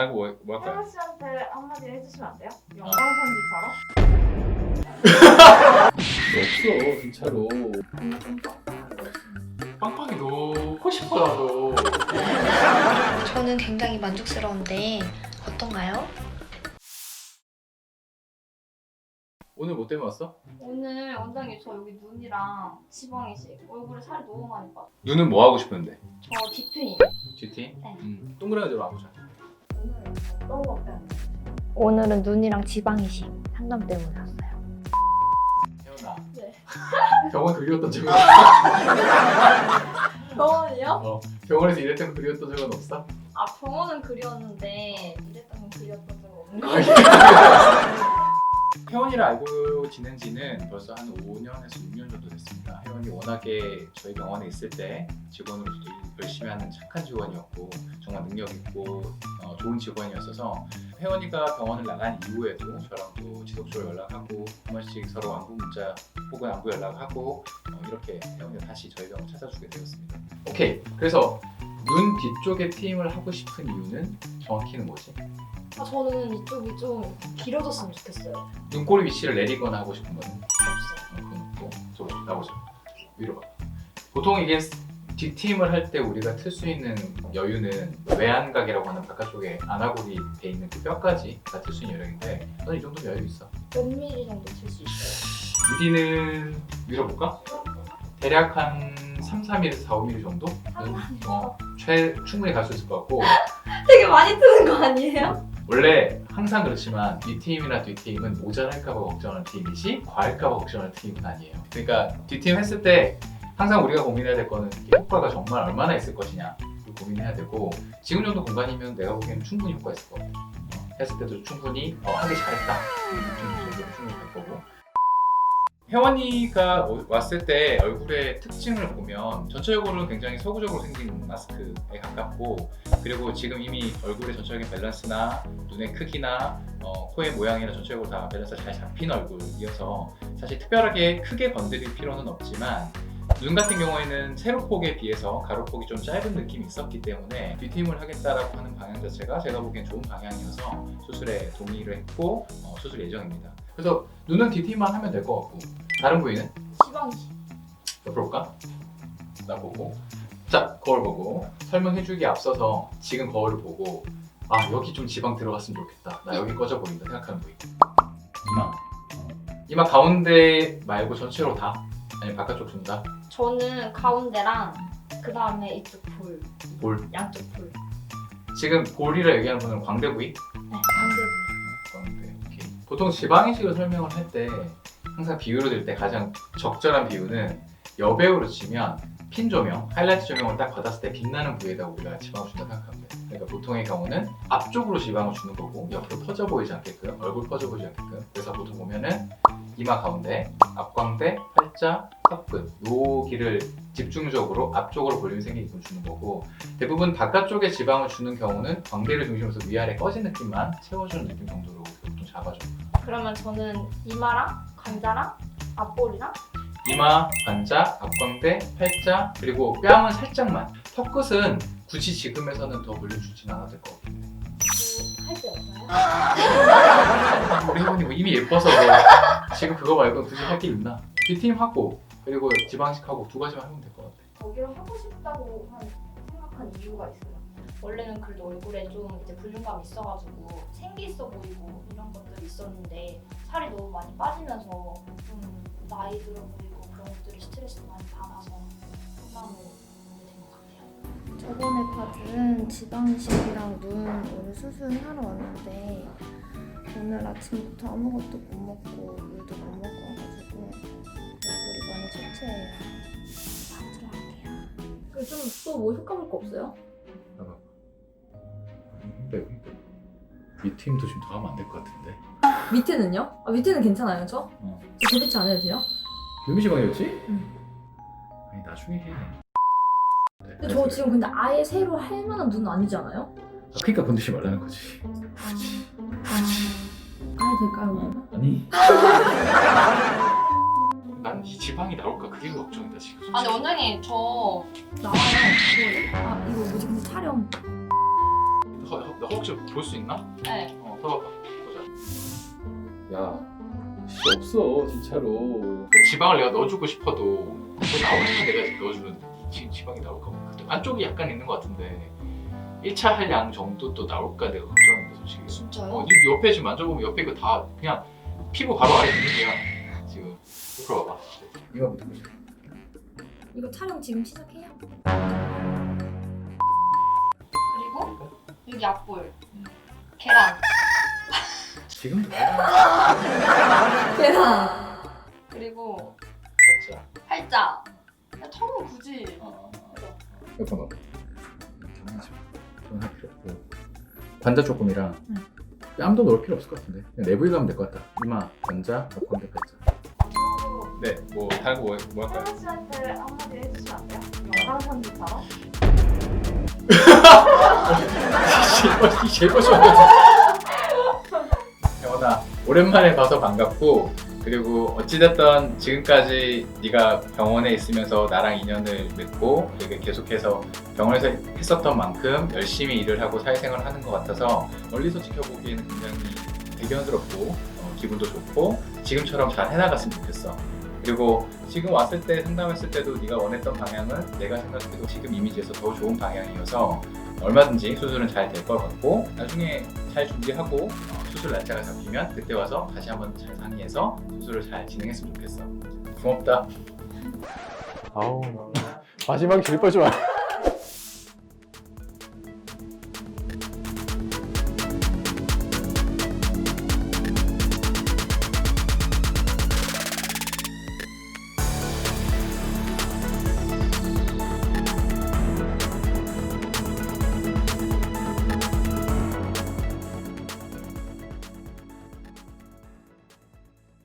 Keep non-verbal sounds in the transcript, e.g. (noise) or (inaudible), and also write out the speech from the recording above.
다른 거뭐 뭐 할까요? 혜원 씨한테 한마디 해주시면 안 돼요? 영광 편지처럼? 없어 진짜로. 빵빵이 넣고 싶어 나도. 저는 굉장히 만족스러운데 어떤가요? 오늘 뭐 때문에 왔어? 오늘 원장님 저 여기 눈이랑 지방이식 얼굴에 살이 너무 많이 빠져. 눈은 뭐 하고 싶은데? 저 디트인. GT? 네. 음, 동그라미 대로 와보자. 어떤 거 때문에? 오늘은 눈이랑 지방 이식 상담 때문에 왔어요. 혜원아. 네. (laughs) 병원 그리웠던 적은 병원이요? 어, 병원에서 일할 때 그리웠던 적은 없어? 아 병원은 그리웠는데 이랬다면 그리웠던 적 없는 거 혜원이를 (laughs) 알고 지낸 지는 벌써 한 5년에서 6년 정도 됐습니다. 혜원이 워낙에 저희 병원에 있을 때 직원으로서 열심히 하는 착한 직원이었고 정말 능력 있고 어, 좋은 직원이었어서 혜원이가 병원을 나간 이후에도 저랑 또 지속적으로 연락하고 한 번씩 서로 안부 문자 혹은 안부 연락하고 어, 이렇게 혜원이가 다시 저희 병원 찾아주게 되었습니다. 오케이 그래서 눈 뒤쪽에 트임을 하고 싶은 이유는 정확히는 뭐지? 아, 저는 이쪽이 좀 길어졌으면 좋겠어요. 눈꼬리 위치를 내리거나 하고 싶은 거는 없어요. 어, 그건 또 저거 나보자 위로 봐 보통 이게 뒷팀을 할 때 우리가 틀 수 있는 여유는 외안각이라고 하는 바깥쪽에 안아골이 돼 있는 그 뼈까지 다 틀 수 있는 여력인데 너는 이 정도 여유 있어 몇 미리 정도 칠수 있어요? 미디는 밀어볼까? 대략 한 3, 4mm, 4, 5mm 정도? 어, 최, 충분히 갈 수 있을 것 같고 (laughs) 되게 많이 트는 거 아니에요? 원래 항상 그렇지만 뒷팀이나 뒷팀은 모자랄까봐 걱정하는 팀이지 과할까봐 걱정하는 팀은 아니에요. 그러니까 뒷팀 했을 때 항상 우리가 고민해야 될 거는 이게 효과가 정말 얼마나 있을 것이냐 를 고민해야 되고 지금 정도 공간이면 내가 보기에는 충분히 효과 있을 것 같아. 어, 했을 때도 충분히 어, 하기 잘했다 이 느낌 정도 충분히 될 거고. 혜원이가 오- 왔을 때 얼굴의 특징을 보면 전체적으로는 굉장히 서구적으로 생긴 마스크에 가깝고 그리고 지금 이미 얼굴의 전체적인 밸런스나 눈의 크기나 어, 코의 모양이나 전체적으로 다 밸런스가 잘 잡힌 얼굴이어서 사실 특별하게 크게 건드릴 필요는 없지만 눈 같은 경우에는 세로폭에 비해서 가로폭이 좀 짧은 느낌이 있었기 때문에 뒷팀을 하겠다라고 하는 방향 자체가 제가 보기엔 좋은 방향이어서 수술에 동의를 했고 어, 수술 예정입니다. 그래서 눈은 뒷팀만 하면 될 것 같고 다른 부위는? 지방이식. 옆으로 볼까? 나 보고. 자 거울 보고. 설명해주기 앞서서 지금 거울을 보고 아 여기 좀 지방 들어갔으면 좋겠다. 나 여기 꺼져 보인다 생각하는 부위. 이마. 이마 가운데 말고 전체로 다 아니면 바깥쪽 준다 저는 가운데랑 그 다음에 이쪽 볼, 볼 양쪽 볼. 지금 볼이라 얘기하는 분은 광대 부위 네, 반대 광대 오케이. 보통 지방 이식을 설명을 할 때 항상 비유로 들 때 가장 적절한 비유는 여배우로 치면 핀 조명, 하이라이트 조명을 딱 받았을 때 빛나는 부위에다 우리가 지방을 준다 생각합니다. 그러니까 보통의 경우는 앞쪽으로 지방을 주는 거고 옆으로 퍼져 보이지 않게끔 얼굴 퍼져 보이지 않게끔 그래서 보통 보면은 이마 가운데, 앞광대, 팔자, 턱끝 여기를 집중적으로 앞쪽으로 볼륨이 생기게끔 주는 거고 대부분 바깥쪽에 지방을 주는 경우는 광대를 중심으로 위아래 꺼진 느낌만 채워주는 느낌 정도로 보통 잡아줘. 그러면 저는 이마랑 관자랑 앞볼이랑 이마, 관자, 앞광대, 팔자 그리고 뺨은 살짝만 턱끝은 굳이 지금에서는 더 볼륨 주진 않아도 될 것 같아요. 할때 없어요? (laughs) 혜원이 뭐 이미 예뻐서 뭐 지금 그거 말고 굳이 할 게 있나? 뒷팀 하고 그리고 지방식하고 두 가지만 하면 될 것 같아. 저기를 하고 싶다고 한, 생각한 이유가 있어요. 원래는 그래도 얼굴에 좀 이제 볼륨감이 있어가지고 생기 있어 보이고 이런 것들이 있었는데 살이 너무 많이 빠지면서 좀 나이 들어 보이고 그런 것들이 스트레스 많이 받아서 상담을 하게 된것 같아요. 저번에 받은 지방이식이랑 눈 오늘 수술하러 왔는데 오늘 아침부터 아무것도 못 먹고 물도 못 먹고 와가지고 얼굴이 많이 초췌해요. 밥 들어갈게요. 그좀또뭐 효과 볼 거 없어요? 빼고 윗팀도 지금 더 하면 안 될 것 같은데. 밑에는요? 아, 밑에는 괜찮아요, 저? 어. 저 데뷔치 안 해도 돼요? 유미 지방이었지? 응. 아니 나중에 해. 네, 근데 저 지금 근데 아예 새로 할 만한 눈 아니잖아요? 아, 그러니까 건드지 말라는 거지. 아, 아예 될까요, 그러면? 아니. (laughs) 난 이 지방이 나올까 그게 걱정이다 지금. 아니 원장님 저 나와요. 그, 아 이거 뭐지 근데 촬영 거- 너 혹시 볼 수 있나? 네. 어, 써봐봐. 보자. 야, 씨 없어 진짜로. 지방을 내가 넣어주고 싶어도 나오니까 내가 넣어주는 지, 지방이 나올까 모르겠어. 안쪽이 약간 있는 것 같은데 1차 할 양 정도 또 나올까 내가 걱정인데 솔직히. 진짜요? 어, 네 옆에 지금 만져보면 옆에 이거 다 그냥 피부 바로 아래 있는 게야. 지금. 옆으로 와봐. 이거 보자. 이거 촬영 지금 시작해요? 그리고 여기 앞볼, 계란, 지금 (laughs) 계란. 그리고 살짝. 팔자. 턱은 굳이 어, 잠깐만. 그건 관자 조금이랑 뺨도 넣을 필요 없을 것 같은데 그냥 내부에 가면 될 것 같다. 이마, 관자, 목관대 팔자. 네, 뭐 다른 거 뭐 뭐 할까요? 혜연 씨한테 한마디 해주시면 안 돼요? 영상 편집처럼? 이 제일 멋있어. (laughs) 영원아 오랜만에 봐서 반갑고 그리고 어찌됐든 지금까지 네가 병원에 있으면서 나랑 인연을 맺고 되게 계속해서 병원에서 했었던 만큼 열심히 일을 하고 사회생활을 하는 것 같아서 멀리서 지켜보기에는 굉장히 대견스럽고 어, 기분도 좋고 지금처럼 잘 해나갔으면 좋겠어. 그리고 지금 왔을 때 상담했을 때도 네가 원했던 방향은 내가 생각해도 지금 이미지에서 더 좋은 방향이어서 얼마든지 수술은 잘 될 것 같고 나중에 잘 준비하고 어, 수술 날짜가 잡히면 그때 와서 다시 한번 잘 상의해서 수술을 잘 진행했으면 좋겠어. 고맙다. 아우 마지막이 제일 빠져.